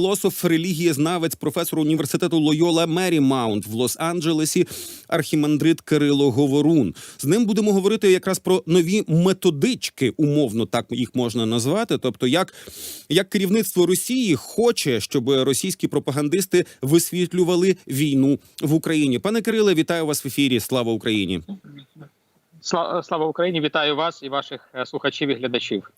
Філософ, релігієзнавець, професор університету Лойола Мерімаунт в Лос-Анджелесі, архімандрит Кирило Говорун. З ним будемо говорити якраз про нові методички, умовно так їх можна назвати. Тобто, як, як керівництво Росії хоче, щоб російські пропагандисти висвітлювали війну в Україні. Пане Кириле, вітаю вас в ефірі. Слава Україні! Слава, слава Україні! Вітаю вас і ваших е, слухачів і глядачів.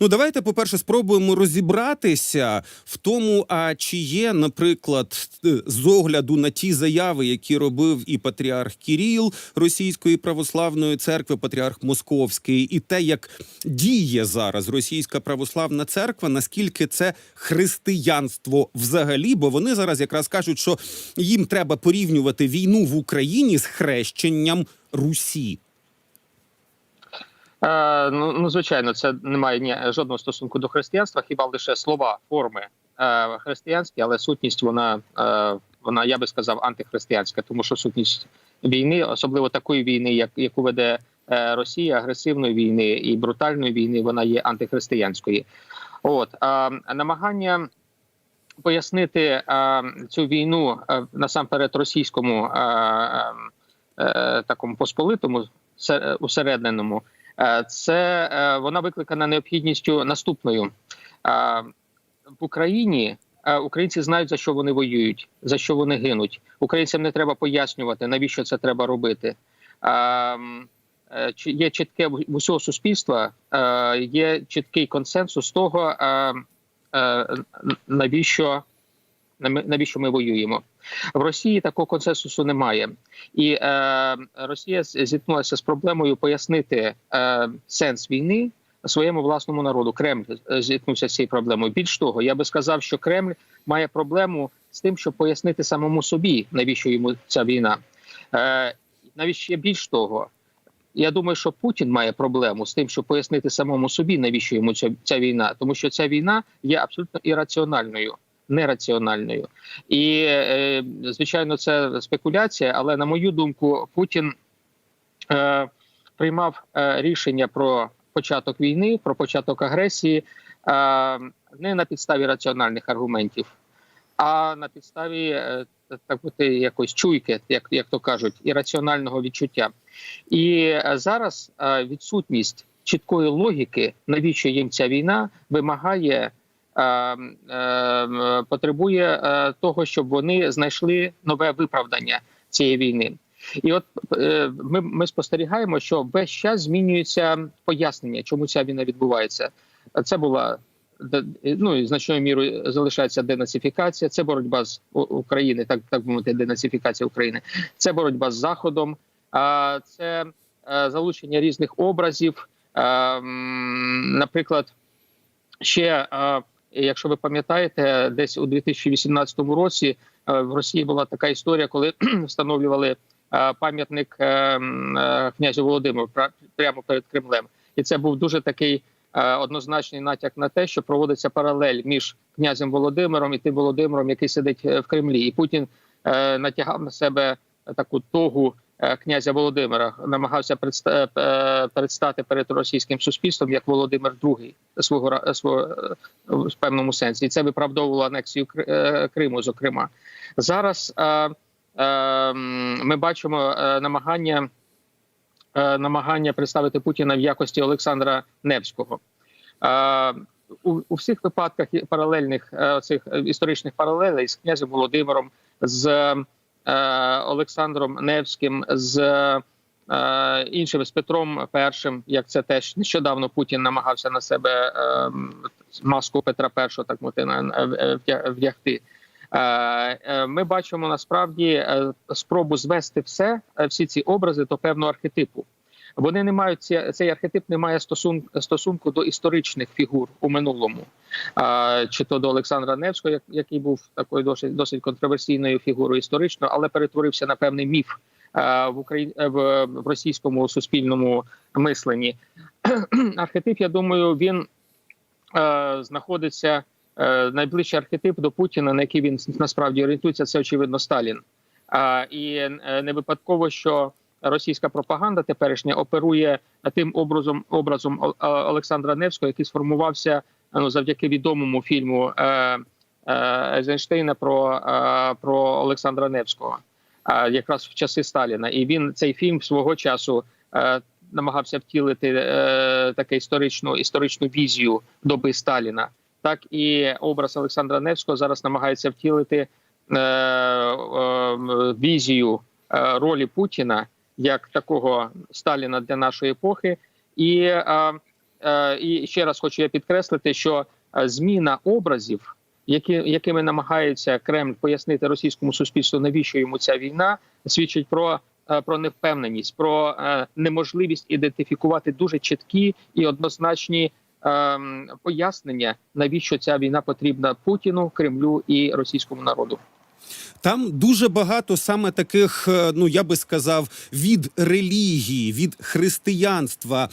Ну, давайте, по-перше, спробуємо розібратися в тому, а чи є, наприклад, е, з огляду на ті заяви, які робив і патріарх Кіріл Російської православної церкви, патріарх Московський, і те, як діє зараз російська православна церква, наскільки це християнство взагалі? Бо вони зараз якраз кажуть, що їм треба порівнювати війну в Україні з хрещенням Русі. Е, ну, ну, звичайно, це не має ні, жодного стосунку до християнства, хіба лише слова, форми е, християнські, але сутність вона, е, вона, я би сказав, антихристиянська, тому що сутність війни, особливо такої війни, як яку веде е, Росія, агресивної війни і брутальної війни, вона є антихристиянською. От е, намагання. Пояснити е, цю війну е, насамперед російському е, е, такому посполитому се- усередненому, це е, вона викликана необхідністю наступною Е, в Україні. е, Українці знають за що вони воюють, за що вони гинуть. Українцям не треба пояснювати, навіщо це треба робити. Е, е, чи- Є чітке в усього суспільства, е, є чіткий консенсус того, е, е, навіщо навіщо ми воюємо. В Росії такого консенсусу немає, і е, Росія зіткнулася з проблемою пояснити е, сенс війни своєму власному народу. Кремль е, зіткнувся з цією проблемою. Більш того, я би сказав, що Кремль має проблему з тим, щоб пояснити самому собі, навіщо йому ця війна. Е, навіть ще більш того. Я думаю, що Путін має проблему з тим, щоб пояснити самому собі, навіщо йому ця, ця війна, тому що ця війна є абсолютно ірраціональною, нераціональною. І е, звичайно, це спекуляція, але на мою думку, Путін е, приймав е, рішення про початок війни, про початок агресії не на підставі раціональних аргументів, а на підставі так бути якось чуйки, як, як то кажуть, ірраціонального відчуття. І зараз відсутність чіткої логіки, навіщо їм ця війна, вимагає. Е, е, м, Потребує е, того, щоб вони знайшли нове виправдання цієї війни, і от е, ми, ми спостерігаємо, що весь час змінюється пояснення, чому ця війна відбувається. Це була ну значною мірою залишається денацифікація. Це боротьба з України, так так мовити, денацифікація України. Це боротьба з заходом, це е, залучення різних образів. Е, Наприклад, ще якщо ви пам'ятаєте, десь у 2018 році е, в Росії була така історія, коли встановлювали е, пам'ятник е, князю Володимиру прямо перед Кремлем, і це був дуже такий однозначний натяк на те, що проводиться паралель між князем Володимиром і тим Володимиром, який сидить в Кремлі, і Путін натягав на себе таку тогу князя Володимира, намагався е, предстати перед російським суспільством як Володимир II свого свого е, в певному сенсі, і це виправдовувало анексію е, Криму. Зокрема, зараз е, е, ми бачимо е, намагання е, намагання представити Путіна в якості Олександра Невського. Е, у, у всіх випадках паралельних е, цих е, історичних паралелей з князем Володимиром, з е, Олександром Невським, з іншим з Петром Першим, як це теж нещодавно Путін намагався на себе е, маску Петра Першого так мовити, вдягти. Е, е, Ми бачимо насправді е, спробу звести все, е, всі ці образи до певного архетипу. Вони не мають цей архетип не має стосун, стосунку до історичних фігур у минулому, чи то до Олександра Невського, як, який був такою досить досить контроверсійною фігурою історичною, але перетворився на певний міф в Україні в, російському суспільному мисленні. Архетип, я думаю, він знаходиться найближчий архетип до Путіна, на який він насправді орієнтується, це очевидно Сталін. І е, не випадково, що російська пропаганда теперішня оперує тим образом образом О- Олександра Невського, який сформувався ну завдяки відомому фільму е, е, Ейзенштейна про, е, про Олександра Невського, е, якраз в часи Сталіна. І він цей фільм свого часу е, намагався втілити е, таку історичну історичну візію доби Сталіна. Так і образ Олександра Невського зараз намагається втілити е, е, візію е, ролі Путіна як такого Сталіна для нашої епохи. І, і ще раз хочу я підкреслити, що зміна образів, які, якими намагається Кремль пояснити російському суспільству, навіщо йому ця війна, свідчить про. Про невпевненість, про неможливість ідентифікувати дуже чіткі і однозначні пояснення, навіщо ця війна потрібна Путіну, Кремлю і російському народу. Там дуже багато саме таких, е, ну я би сказав, від релігії, від християнства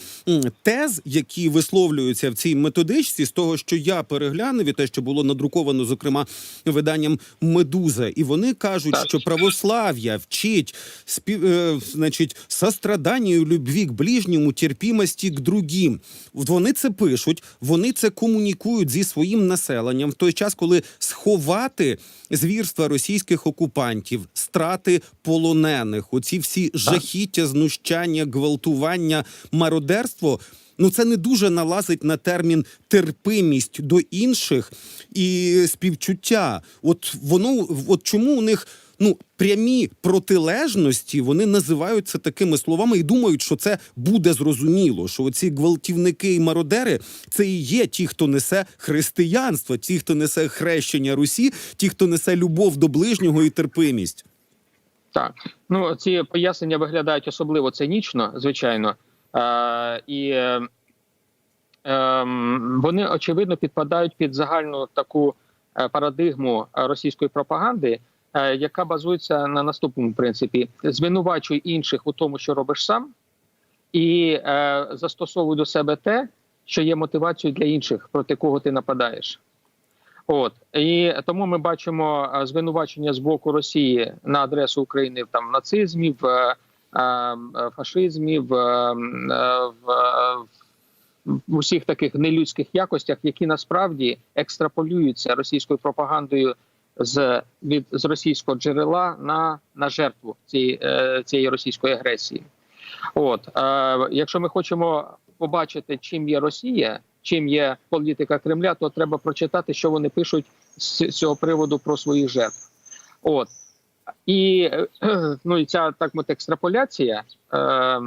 тез, які висловлюються в цій методичці, з того, що я переглянув, і те, що було надруковано, зокрема, виданням Медуза, і вони кажуть, що православ'я вчить спів, е, значить, состраданню, любві к ближньому, терпімості к другим. Вони це пишуть, вони це комунікують зі своїм населенням. В той час, коли сховати звірства російських окупантів, страти полонених, оці всі жахіття, знущання, гвалтування, мародерство. Ну, це не дуже налазить на термін терпимість до інших і співчуття. От воно, от чому у них ну прямі протилежності вони називають це такими словами і думають, що це буде зрозуміло. Що ці гвалтівники і мародери це і є ті, хто несе християнство, ті, хто несе хрещення Русі, ті, хто несе любов до ближнього і терпимість. Так, ну ці пояснення виглядають особливо цинічно, звичайно, е, і е, е, вони очевидно підпадають під загальну таку е, парадигму російської пропаганди, яка базується на наступному принципі: звинувачуй інших у тому, що робиш сам, і е, застосовуй до себе те, що є мотивацією для інших, проти кого ти нападаєш. От і тому ми бачимо е, звинувачення з боку Росії на адресу України в там нацизмі, в е, е, фашизмі, в, е, в, е, в усіх таких нелюдських якостях, які насправді екстраполюються російською пропагандою з від з російського джерела на, на жертву цієї, е, цієї російської агресії. От е, якщо ми хочемо побачити, чим є Росія, чим є політика Кремля, то треба прочитати, що вони пишуть з цього приводу про своїх жертв. От і ну і ця так мовити, екстраполяція, е, е,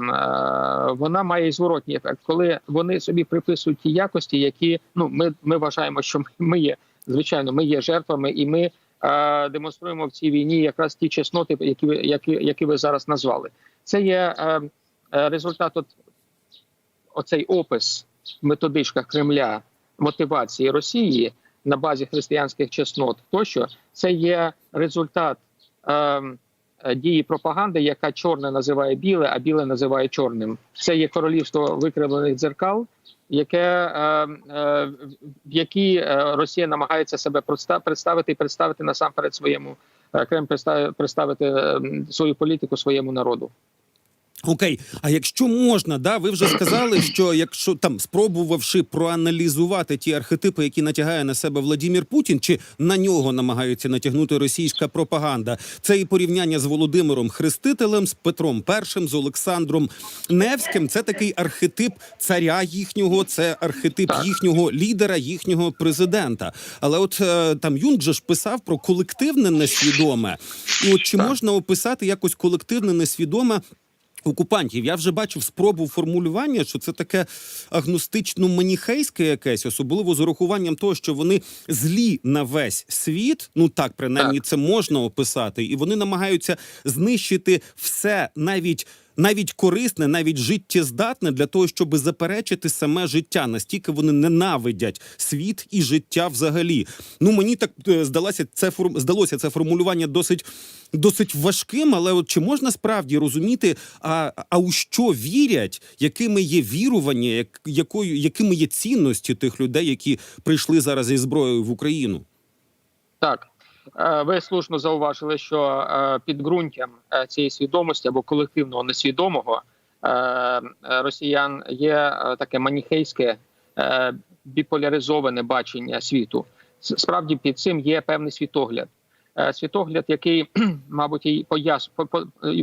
вона має зворотній ефект, коли вони собі приписують ті якості, які ну ми, ми вважаємо, що ми є звичайно, ми є жертвами, і ми е, демонструємо в цій війні якраз ті чесноти, які ви які, які ви зараз назвали. Це є е, результат от, оцей опис в методичках Кремля мотивації Росії на базі християнських чеснот, тощо це є результат е, дії пропаганди, яка чорне називає біле, а біле називає чорним. Це є королівство викривлених дзеркал, яке е, е, в якій е, Росія намагається себе представ- представити і представити насамперед своєму Крем представити е, свою політику своєму народу. Окей, а якщо можна, да, ви вже сказали, що якщо там спробувавши проаналізувати ті архетипи, які натягає на себе Владимир Путін, чи на нього намагаються натягнути російська пропаганда, це і порівняння з Володимиром Хрестителем, з Петром І, з Олександром Невським. Це такий архетип царя їхнього, це архетип їхнього лідера, їхнього президента. Але от е, там Юнг же ж писав про колективне несвідоме, і от чи можна описати якось колективне несвідоме? Окупантів. Я вже бачив спробу формулювання, що це таке агностично-маніхейське якесь, особливо з урахуванням того, що вони злі на весь світ. Ну так, принаймні, це можна описати, і вони намагаються знищити все, навіть. Навіть корисне, навіть життєздатне для того, щоб заперечити саме життя. Настільки вони ненавидять світ і життя взагалі. Ну мені так е, здалося це здалося це формулювання досить досить важким, але от чи можна справді розуміти, а, а у що вірять, якими є вірування, як, якою, якими є цінності тих людей, які прийшли зараз зі зброєю в Україну? Так, ви слушно зауважили, що е, підґрунтям е, цієї свідомості або колективного несвідомого е, е, росіян є е, таке маніхейське е, біполяризоване бачення світу. Справді під цим є певний світогляд. Е, Світогляд, який, мабуть, і пояс...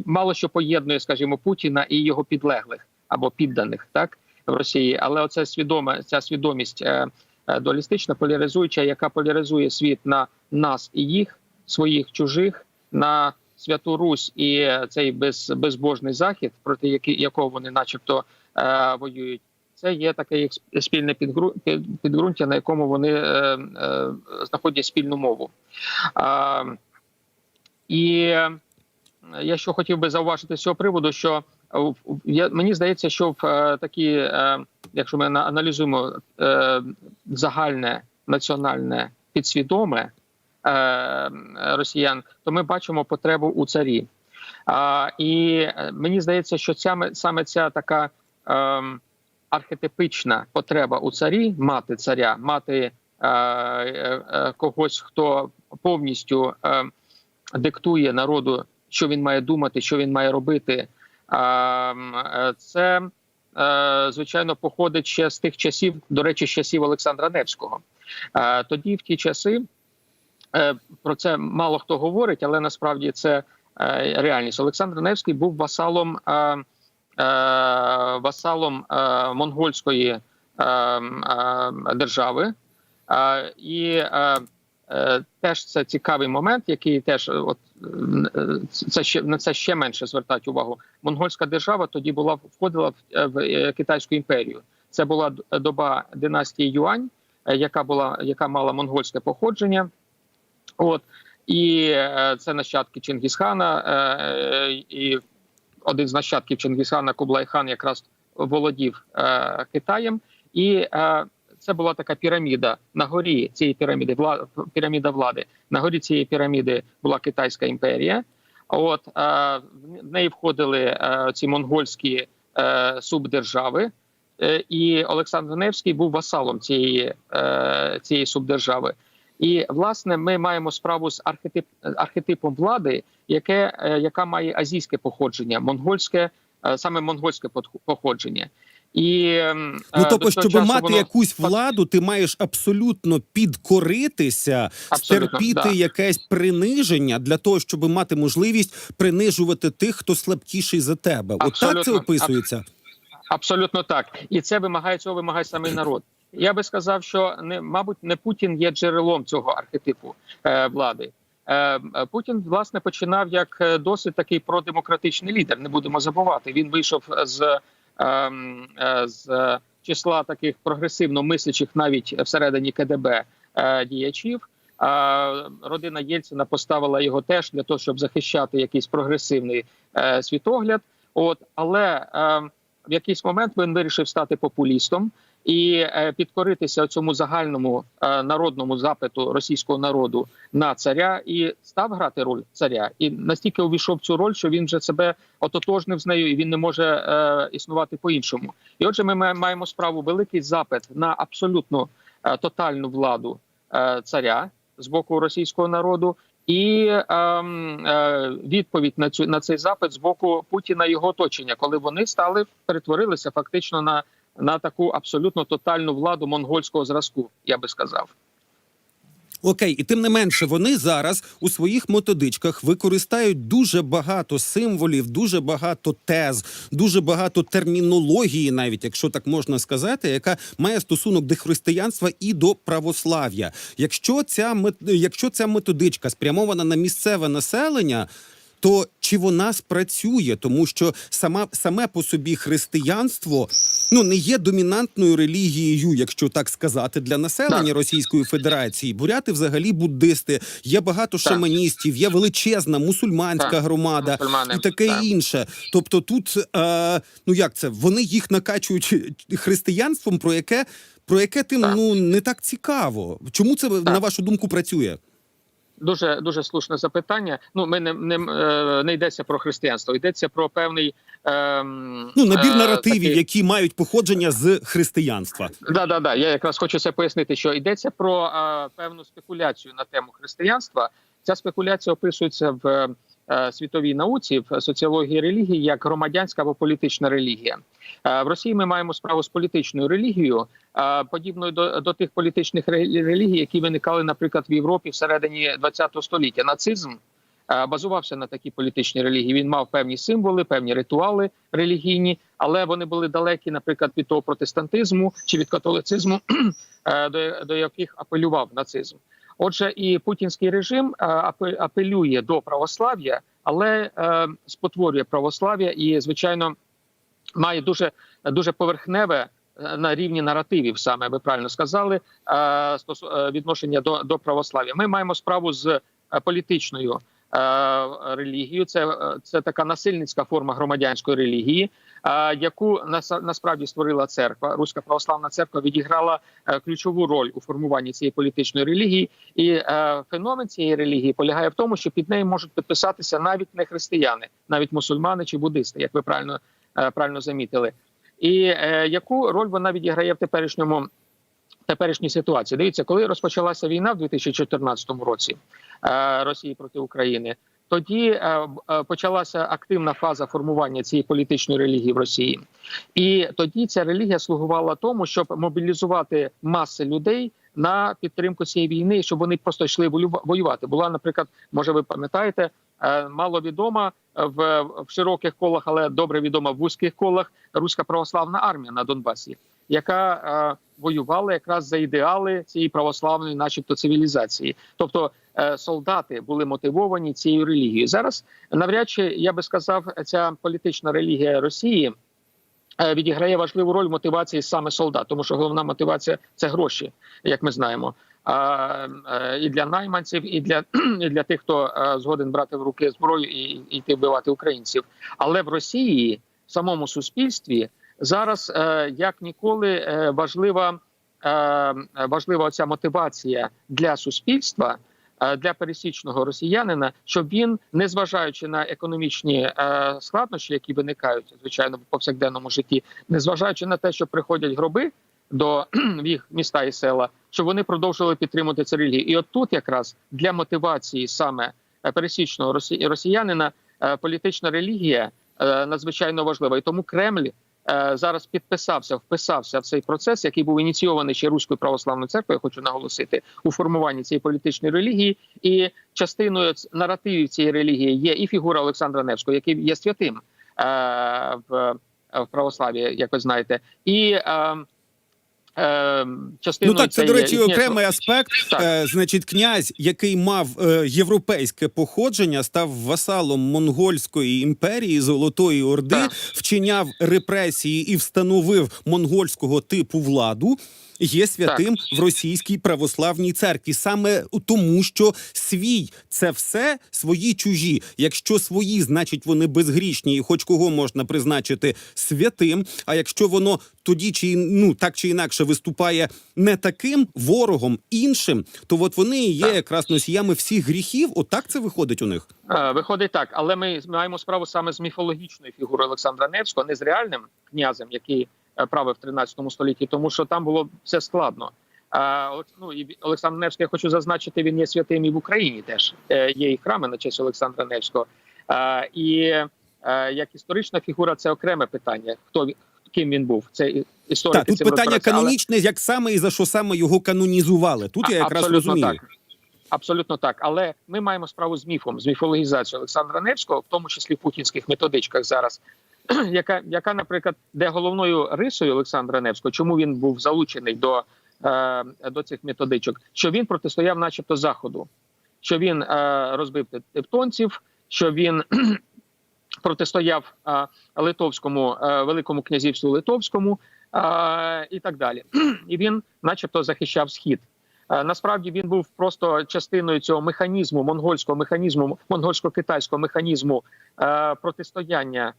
мало що поєднує, скажімо, Путіна і його підлеглих або підданих, так в Росії. Але оце свідома ця свідомість е, е, дуалістична, поляризуюча, яка поляризує світ на нас і їх, своїх чужих, на Святу Русь і е, цей без, безбожний захід, проти якого вони, начебто, е, воюють. Це є таке їх спільне підґру- підґрунтя, на якому вони е, е, знаходять спільну мову. А, і е, я що хотів би зауважити з цього приводу, що е, я, мені здається, що в е, такі, е, якщо ми аналізуємо е, загальне національне підсвідоме е, росіян, то ми бачимо потребу у царі. А, і е, мені здається, що ця саме ця така ем, архетипична потреба у царі мати царя, мати е, е, е, когось, хто повністю е, диктує народу, що він має думати, що він має робити. А, е, Це е, звичайно походить ще з тих часів, до речі, з часів Олександра Невського. Е, Тоді, в ті часи, е, про це мало хто говорить, але насправді це е, реальність. Олександр Невський був васалом, е, е, васалом е, монгольської е, м, е, держави. Е, І е, е, теж це цікавий момент, який теж е, от е, це ще на це ще менше звертати увагу. Монгольська держава тоді була входила в, е, е, китайську імперію. Це була доба династії Юань, е, яка була яка мала монгольське походження. От і е, це нащадки Чингісхана, е, і один з нащадків Чингісхана Кублайхан якраз володів е, Китаєм, і е, це була така піраміда. На горі цієї піраміди вла, піраміда влади. На горі цієї піраміди була Китайська імперія. От е, в неї входили е, ці монгольські е, субдержави. І Олександр Невський був васалом цієї, цієї субдержави. І власне ми маємо справу з архетип, архетипом влади, яке, яка має азійське походження, монгольське, саме монгольське походження. І Ну е, тобто, щоб часу мати воно- якусь владу, ти маєш абсолютно підкоритися, Абсолютно, стерпіти да. якесь приниження для того, щоб мати можливість принижувати тих, хто слабкіший за тебе. От так це описується. Абсолютно так, і це вимагає цього вимагає саме народ. Я би сказав, що не мабуть не Путін є джерелом цього архетипу е, влади. Е, е, Путін власне починав як досить такий продемократичний лідер. Не будемо забувати. Він вийшов з, з числа таких прогресивно мислячих навіть всередині КДБ е, діячів. А родина Єльцина поставила його теж для того, щоб захищати якийсь прогресивний е, світогляд. От але е, в якийсь момент він вирішив стати популістом і е, підкоритися цьому загальному е, народному запиту російського народу на царя і став грати роль царя. І настільки увійшов цю роль, що він вже себе ототожнив з нею, і він не може е, існувати по-іншому. І отже, ми маємо справу великий запит на абсолютно е, тотальну владу е, царя з боку російського народу. І ем, е, відповідь на цю на цей запит з боку Путіна і його оточення, коли вони стали перетворилися фактично на, на таку абсолютно тотальну владу монгольського зразку, я би сказав. Окей, і тим не менше, вони зараз у своїх методичках використають дуже багато символів, дуже багато тез, дуже багато термінології, навіть якщо так можна сказати, яка має стосунок до християнства і до православ'я. Якщо ця якщо ця методичка спрямована на місцеве населення. То чи вона спрацює, тому що сама саме по собі християнство ну не є домінантною релігією, якщо так сказати, для населення Так. Російської Федерації. Буряти взагалі буддисти, є багато Так. шаманістів, є величезна мусульманська Так. громада Мусульмани, і таке так. інше. Тобто, тут е, ну як це вони їх накачують християнством, про яке про яке тим Так. ну не так цікаво. Чому це на вашу думку працює? Дуже дуже слушне запитання. Ну, ми не не, е, не йдеться про християнство, йдеться про певний е, Ну набір е, наративів, такий- які мають походження з християнства. Да, да, да. Я якраз хочу це пояснити, що йдеться про е, певну спекуляцію на тему християнства. Ця спекуляція описується в світовій науці в соціології релігії як громадянська або політична релігія. Е, В Росії ми маємо справу з політичною релігією, е, подібною до, до тих політичних ре- релігій, які виникали, наприклад, в Європі всередині ХХ століття. Нацизм е, базувався на такій політичній релігії. Він мав певні символи, певні ритуали релігійні, але вони були далекі, наприклад, від того протестантизму чи від католицизму, е, до, до яких апелював нацизм. Отже, і путінський режим е, апелює до православ'я, але е, спотворює православ'я і, звичайно, має дуже дуже поверхневе е, на рівні наративів, саме ви правильно сказали, відношення до, до православ'я. Ми маємо справу з політичною е, релігією. Це, е, це така насильницька форма громадянської релігії, е, яку насправді створила церква. Руська православна церква відіграла ключову роль у формуванні цієї політичної релігії. І феномен цієї релігії полягає в тому, що під нею можуть підписатися навіть не християни, навіть мусульмани чи буддисти, як ви правильно, правильно замітили. І яку роль вона відіграє в теперішньому теперішній ситуації? Дивіться, коли розпочалася війна в 2014 році Росії проти України. Тоді е, е, почалася активна фаза формування цієї політичної релігії в Росії, і тоді ця релігія слугувала тому, щоб мобілізувати маси людей на підтримку цієї війни, щоб вони просто йшли воювати. Була, наприклад, може, ви пам'ятаєте, е, маловідома е, в широких колах, але добре відома в вузьких колах руська православна армія на Донбасі, яка е, воювала якраз за ідеали цієї православної, начебто, цивілізації. Тобто е, солдати були мотивовані цією релігією. Зараз навряд чи я би сказав, ця політична релігія Росії. е, Відіграє важливу роль в мотивації саме солдат, тому що головна мотивація це гроші, як ми знаємо. І для найманців, і для і для тих, хто згоден брати в руки зброю і йти вбивати українців. Але в Росії, в самому суспільстві, зараз е, як ніколи е, важлива е, важлива ця мотивація для суспільства. Для пересічного росіянина, щоб він, незважаючи на економічні складнощі, які виникають звичайно в повсякденному житті, незважаючи на те, що приходять гроби до їх міста і села, щоб вони продовжували підтримувати цю релігію. І от тут якраз для мотивації саме пересічного росі- росіянина політична релігія надзвичайно важлива. І тому Кремль зараз підписався, вписався в цей процес, який був ініційований ще Руською православною церквою. Я хочу наголосити у формуванні цієї політичної релігії, і частиною наративів цієї релігії є і фігура Олександра Невського, який є святим е, в, православі, ви знаєте, і е, е, Ну так, це, до речі, окремий аспект. Так. Е, значить, князь, який мав е, європейське походження, став васалом монгольської імперії Золотої Орди, Так. вчиняв репресії і встановив монгольського типу владу. Є святим в російській православній церкві, саме тому, що свій це все свої чужі. Якщо свої, значить вони безгрішні, і хоч кого можна призначити святим. А якщо воно тоді чи ну так чи інакше виступає не таким ворогом іншим, то от вони і є Так. якраз носіями всіх гріхів. Отак це виходить у них. Е, Виходить так, але ми маємо справу саме з міфологічною фігурою Олександра Невського, не з реальним князем, який правив в 13 столітті, тому що там було все складно. А, от, ну, і Олександр Невський, я хочу зазначити, він є святим і в Україні теж. Е, Є і храми на честь Олександра Невського. А, І е, як історична фігура, це окреме питання. Хто ким він був? Це і- історики. Так, тут питання розбираються, але- канонічне, як саме і за що саме його канонізували. Тут я якраз розумію. Так. Абсолютно так, але ми маємо справу з міфом, з міфологізацією Олександра Невського, в тому числі в путінських методичках зараз, яка, яка, наприклад, де головною рисою Олександра Невського, чому він був залучений до, е, до цих методичок, що він протистояв, начебто, заходу, що він е, розбив тевтонців, що він протистояв е, Литовському великому князівству Литовському і так далі. І він, начебто, захищав схід. Насправді він був просто частиною цього механізму, монгольського механізму, монгольсько-китайського механізму протистояння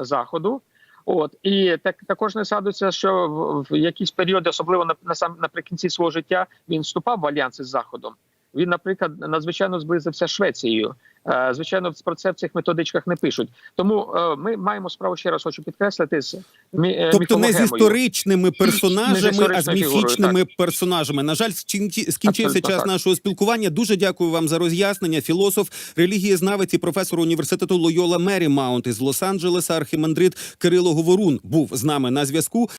заходу. От і так також не садиться, що в, в якісь періоди, особливо на, на сам наприкінці свого життя, він вступав в альянси з заходом. Він, наприклад, надзвичайно зблизився з Швецією. Е, Звичайно, про це в цих методичках не пишуть. Тому е, ми маємо справу ще раз хочу підкреслити з мі, е, Тобто не з історичними персонажами, а з історичною фігурою, міфічними персонажами. На жаль, скінчився Абсолютно час так. нашого спілкування. Дуже дякую вам за роз'яснення. Філософ, релігієзнавець і професор університету Лойола Мері Маунт із Лос-Анджелеса, архімандрит Кирило Говорун був з нами на зв'язку.